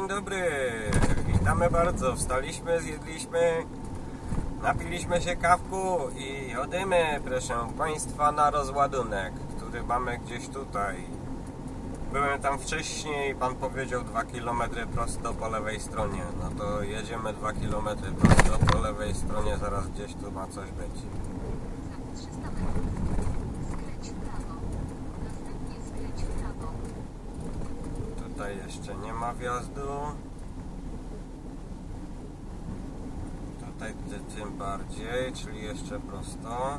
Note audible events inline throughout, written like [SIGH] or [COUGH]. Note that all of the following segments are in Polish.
dzień dobry. Witamy bardzo. Wstaliśmy, zjedliśmy, napiliśmy się kawku i jodymy, proszę Państwa, na rozładunek, który mamy gdzieś tutaj. Byłem tam wcześniej, pan powiedział 2 km prosto po lewej stronie. No to jedziemy 2 km prosto po lewej stronie, zaraz gdzieś tu ma coś być. Za 300 metrów skręć w prawo. Następnie skręć w prawo. Tutaj jeszcze nie ma wjazdu. Tutaj ty- tym bardziej, czyli jeszcze prosto.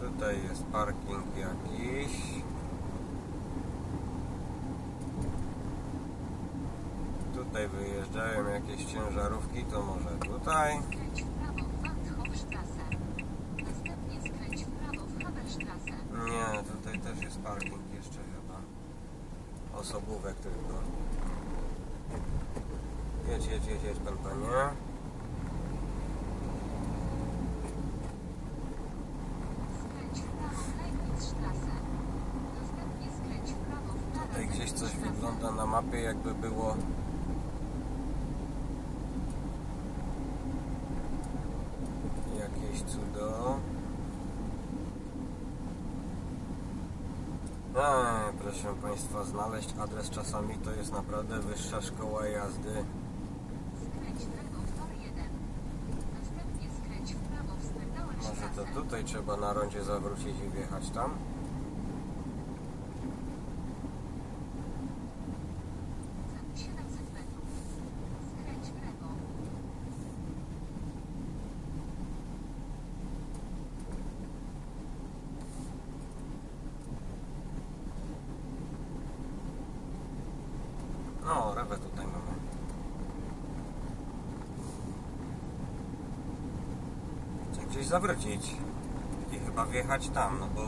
Tutaj jest parking jakiś. Tutaj wyjeżdżają jakieś ciężarówki, to może tutaj. Skręć w prawo w Waldhofstrasse. Następnie skręć w prawo w Haberstrasse. Nie, tutaj też jest parking jeszcze chyba. Osobówek tylko. Jedź, jedź, jedź, jedź w Tutaj gdzieś coś wygląda na mapie jakby było jakieś cudo. Proszę Państwa, znaleźć adres czasami to jest naprawdę wyższa szkoła jazdy. Skręć w lewo w tor 1. Następnie skręć w prawo w Może to tutaj trzeba na rondzie zawrócić i wjechać tam? Za 700 metrów skręć w lewo. No, rewę tutaj mamy. Chcę gdzieś zawrócić i chyba wjechać tam, no bo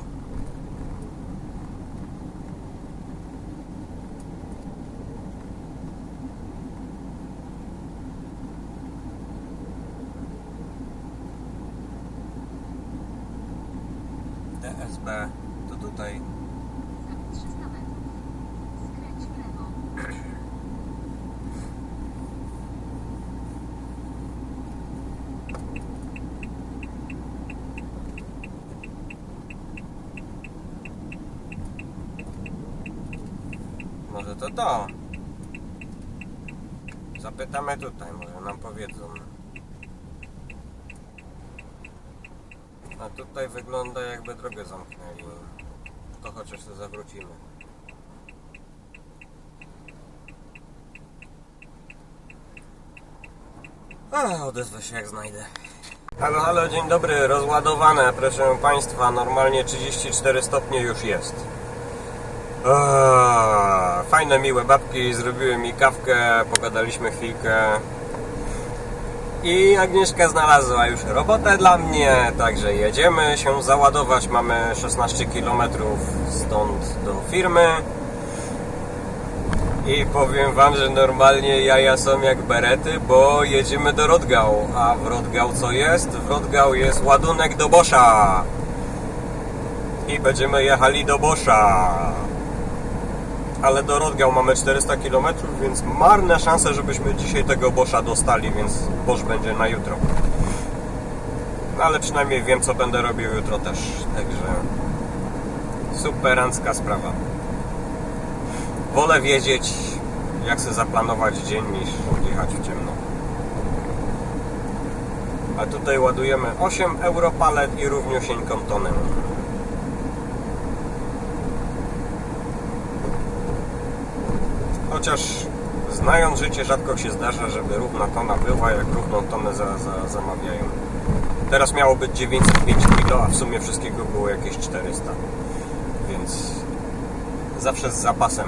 DSB to tutaj Za 300 metrów skręć w lewo. Może to to. Zapytamy tutaj, może nam powiedzą. A tutaj wygląda jakby drogę zamknęli. To chociaż to zawrócimy. A, odezwę się jak znajdę. Halo, halo, dzień dobry, rozładowane, proszę Państwa, normalnie 34 stopnie już jest. Fajne, miłe babki, zrobiły mi kawkę, pogadaliśmy chwilkę. I Agnieszka znalazła już robotę dla mnie, także jedziemy się załadować. Mamy 16 km stąd do firmy. I powiem Wam, że normalnie jaja są jak berety, bo jedziemy do Rodgau. A w Rodgau co jest? W Rodgau jest ładunek do Boscha. I będziemy jechali do Boscha ale do Rodgau mamy 400 km, więc marne szanse, żebyśmy dzisiaj tego Boscha dostali, więc Bosch będzie na jutro. No ale przynajmniej wiem, co będę robił jutro też, także superancka sprawa. Wolę wiedzieć, jak sobie zaplanować dzień, niż jechać w ciemno. A tutaj ładujemy 8 euro palet i równiusieńką tonę. Chociaż znając życie rzadko się zdarza, żeby równa tona była, jak równą tonę za, za, zamawiają. Teraz miało być 905 kg, a w sumie wszystkiego było jakieś 400. Więc zawsze z zapasem.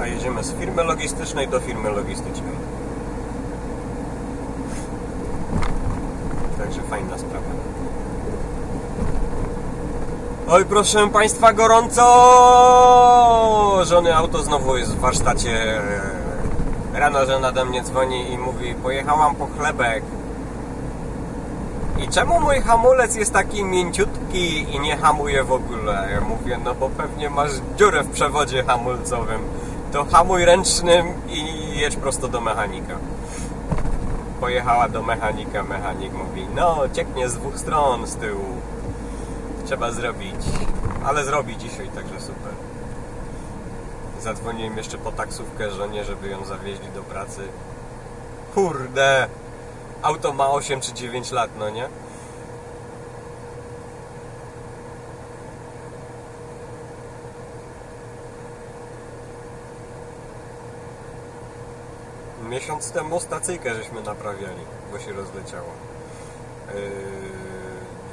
A jedziemy z firmy logistycznej do firmy logistycznej. Także fajna sprawa. Oj, proszę Państwa, gorąco! Żony auto znowu jest w warsztacie. Rano żona do mnie dzwoni i mówi, pojechałam po chlebek. I czemu mój hamulec jest taki mięciutki i nie hamuje w ogóle? Ja mówię, no bo pewnie masz dziurę w przewodzie hamulcowym. To hamuj ręcznym i jedź prosto do mechanika. Pojechała do mechanika, mechanik mówi, no cieknie z dwóch stron z tyłu. Trzeba zrobić. Ale zrobi dzisiaj, także super. Zadzwoniłem jeszcze po taksówkę żonie, żeby ją zawieźli do pracy. Kurde! Auto ma 8 czy 9 lat, no nie? Miesiąc temu stacyjkę żeśmy naprawiali, bo się rozleciała. Yy,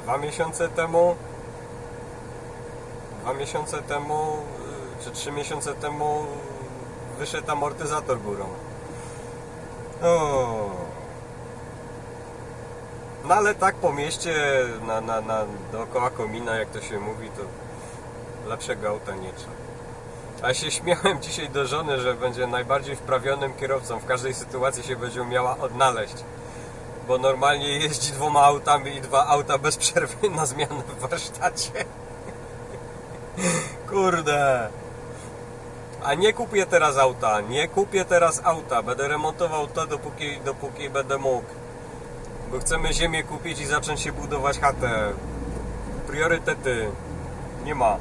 dwa miesiące temu dwa miesiące temu yy, czy trzy miesiące temu wyszedł amortyzator górą. O. No ale tak po mieście, na, na, na, dookoła komina, jak to się mówi, to lepszego auta nie trzeba. A się śmiałem [LAUGHS] dzisiaj do żony, że będzie najbardziej wprawionym kierowcą. W każdej sytuacji się będzie umiała odnaleźć. Bo normalnie jeździ dwoma autami i dwa auta bez [LAUGHS] przerwy na zmianę w warsztacie. Kurde. A nie kupię teraz auta, nie kupię teraz auta. Będę remontował to dopóki, dopóki będę mógł. Bo chcemy ziemię kupić i zacząć się budować chatę. Priorytety. Nie ma.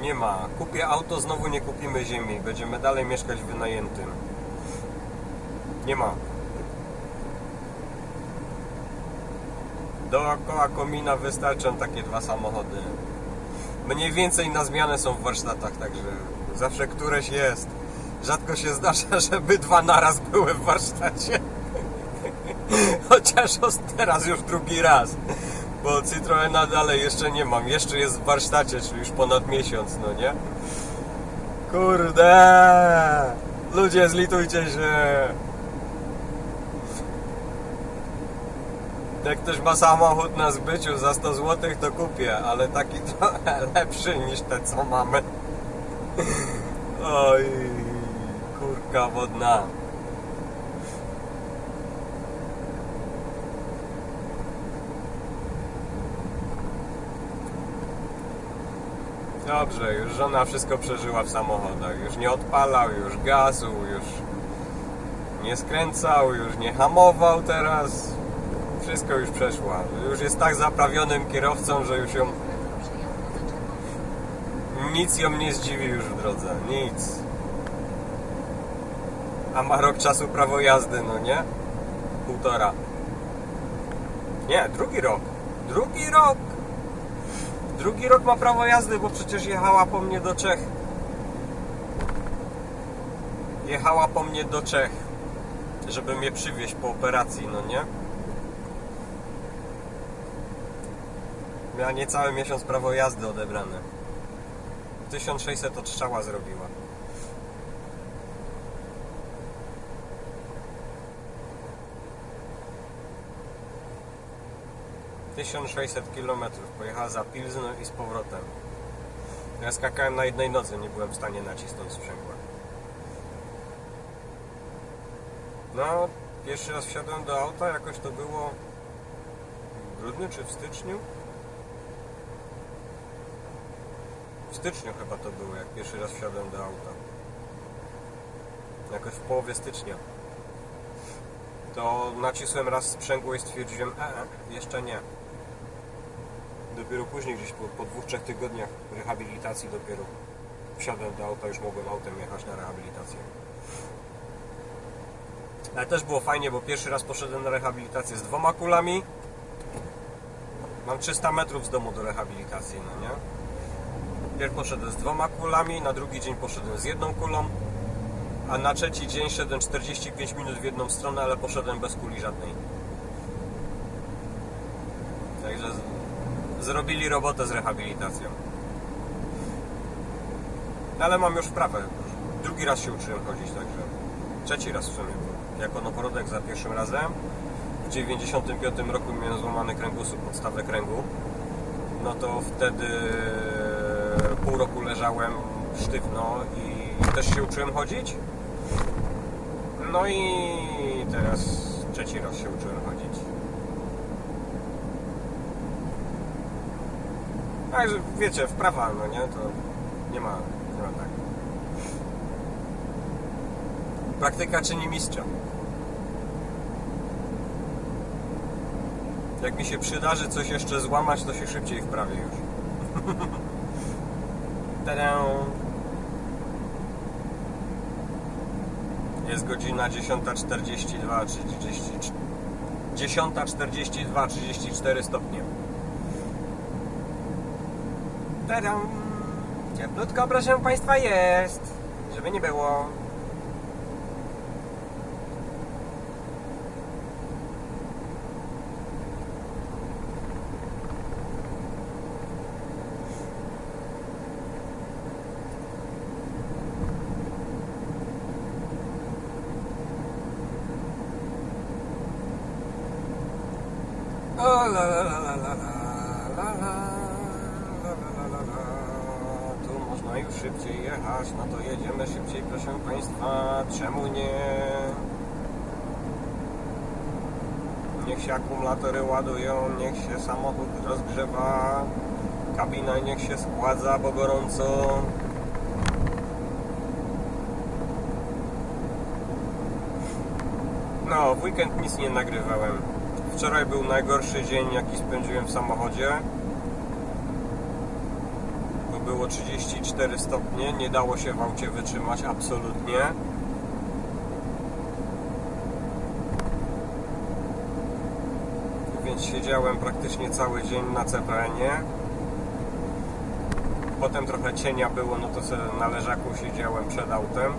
Nie ma. Kupię auto, znowu nie kupimy ziemi. Będziemy dalej mieszkać w wynajętym. Nie ma. Dookoła komina wystarczą takie dwa samochody. Mniej więcej na zmianę są w warsztatach, także zawsze któreś jest. Rzadko się zdarza, [LAUGHS] żeby dwa naraz były w warsztacie. [LAUGHS] Chociaż teraz już drugi raz. Bo Citroena dalej jeszcze nie mam. Jeszcze jest w warsztacie, czyli już ponad miesiąc, no nie? Kurde! Ludzie, zlitujcie się! Jak ktoś ma samochód na zbyciu za 100 zł, to kupię, ale taki [LAUGHS] trochę lepszy niż te, co mamy. Oj, kurka wodna. Dobrze, już żona wszystko przeżyła w samochodach. Już nie odpalał, już gazu, już nie skręcał, już nie hamował teraz. Wszystko już przeszła. Już jest tak zaprawionym kierowcą, że już ją nic ją nie zdziwi już w drodze. Nic. A ma rok czasu prawo jazdy, no nie? Półtora. Nie, drugi rok. Drugi rok. Drugi rok ma prawo jazdy, bo przecież jechała po mnie do Czech. Jechała po mnie do Czech, żeby mnie przywieźć po operacji, no nie? Miała niecały miesiąc prawo jazdy odebrane. 1600 odstrzała zrobiła. Tysiąc sześćset kilometrów pojechała za Pilzno i z powrotem. Ja skakałem na jednej nodze, nie byłem w stanie nacisnąć sprzęgła. No, pierwszy raz wsiadłem do auta, jakoś to było w grudniu czy w styczniu? W styczniu chyba to było, jak pierwszy raz wsiadłem do auta. Jakoś w połowie stycznia. To nacisłem raz sprzęgło i stwierdziłem, e, e, jeszcze nie. Dopiero później, gdzieś po, po dwóch, trzech tygodniach rehabilitacji dopiero wsiadłem do auta, już mogłem autem jechać na rehabilitację. Ale też było fajnie, bo pierwszy raz poszedłem na rehabilitację z dwoma kulami. Mam 300 metrów z domu do rehabilitacji, no nie? Pierw poszedłem z dwoma kulami, na drugi dzień poszedłem z jedną kulą, a na trzeci dzień szedłem 45 minut w jedną stronę, ale poszedłem bez kuli żadnej. Także zrobili robotę z rehabilitacją. Ale mam już wprawę. Drugi raz się uczyłem chodzić, także trzeci raz w sumie. Jako noworodek za pierwszym razem. W 95 roku miałem złamany kręgosłup, podstawę kręgu no to wtedy pół roku leżałem sztywno i też się uczyłem chodzić. No i teraz trzeci raz się uczyłem chodzić. Także wiecie, wprawa, no nie, to nie ma, nie ma tak. Praktyka czyni mistrza. Jak mi się przydarzy coś jeszcze złamać, to się szybciej wprawię już. [LAUGHS] Tadę! Jest godzina 10.42, 30, 10.42, 34 stopnie. Tadam! Cieplutko, proszę Państwa, jest! Żeby nie było. Państwa. Czemu nie? Niech się akumulatory ładują, niech się samochód rozgrzewa, kabina niech się schładza, bo gorąco. No, w weekend nic nie nagrywałem. Wczoraj był najgorszy dzień, jaki spędziłem w samochodzie. Było 34 stopnie, nie dało się w aucie wytrzymać absolutnie. Więc siedziałem praktycznie cały dzień na CPN-ie. Potem trochę cienia było, no to sobie na leżaku siedziałem przed autem.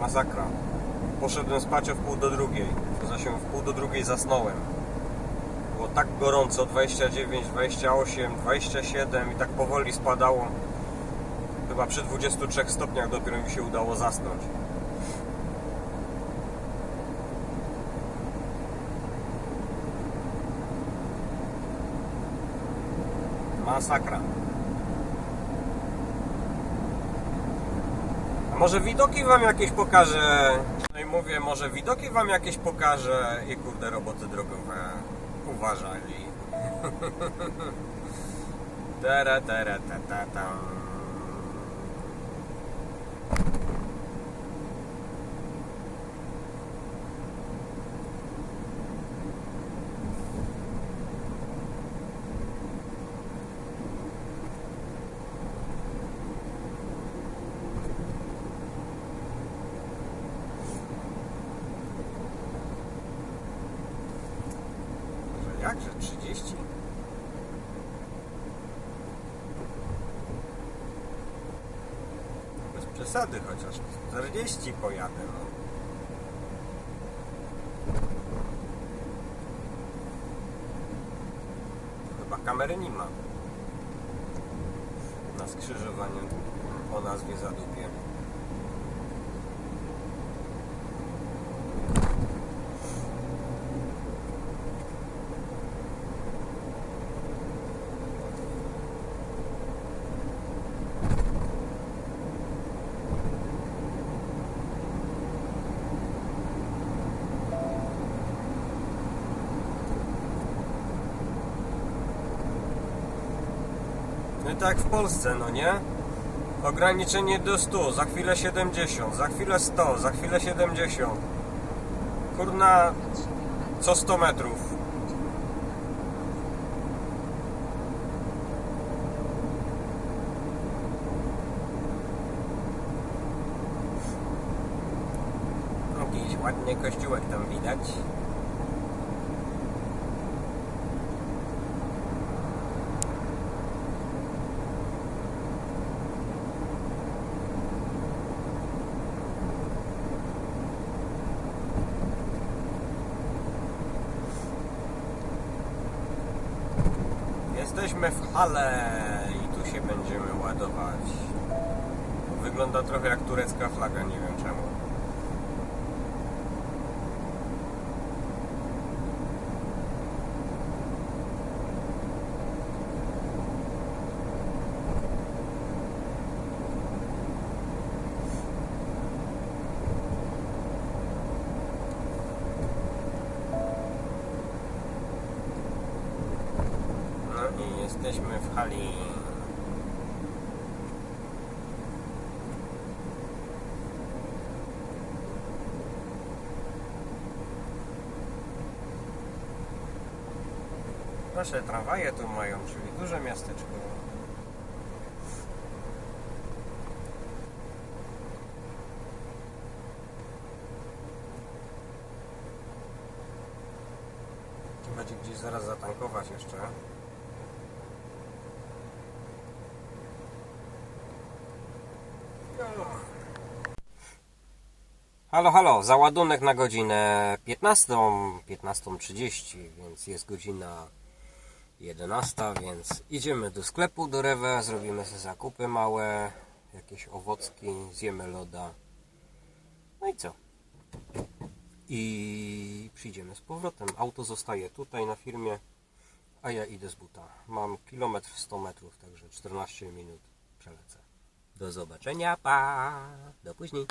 Masakra. Poszedłem spać o wpół do drugiej. Się w pół do drugiej zasnąłem. Było tak gorąco, 29, 28, 27 i tak powoli spadało. Chyba przy 23 stopniach dopiero mi się udało zasnąć. Masakra. A może widoki wam jakieś pokażę? No i mówię, może widoki wam jakieś pokażę i kurde roboty drogowe uważani. [LAUGHS] tara, tara, ta, ta, ta. Jakże 30? Bez przesady chociaż 40 pojadę. No. Chyba kamery nie ma. Na skrzyżowaniu o nazwie Zadupie. No tak w Polsce, no nie? Ograniczenie do 100, za chwilę 70, za chwilę 100, za chwilę 70. Kurna, co 100 metrów. Jakiś ładny kościółek tam widać. Jesteśmy w hale i tu się będziemy ładować. Wygląda trochę jak turecka flaga, nie wiem czemu. Hali. Nasze tramwaje tu mają, czyli duże miasteczko. Będzie gdzieś zaraz zatankować jeszcze. Halo, halo, załadunek na godzinę 15, 15.30, więc jest godzina 11, więc idziemy do sklepu, do Rewe, zrobimy sobie zakupy małe, jakieś owocki, zjemy loda. No i co? I przyjdziemy z powrotem. Auto zostaje tutaj na firmie, a ja idę z buta. Mam kilometr 100 metrów, także 14 minut przelecę. Do zobaczenia, pa! Do później.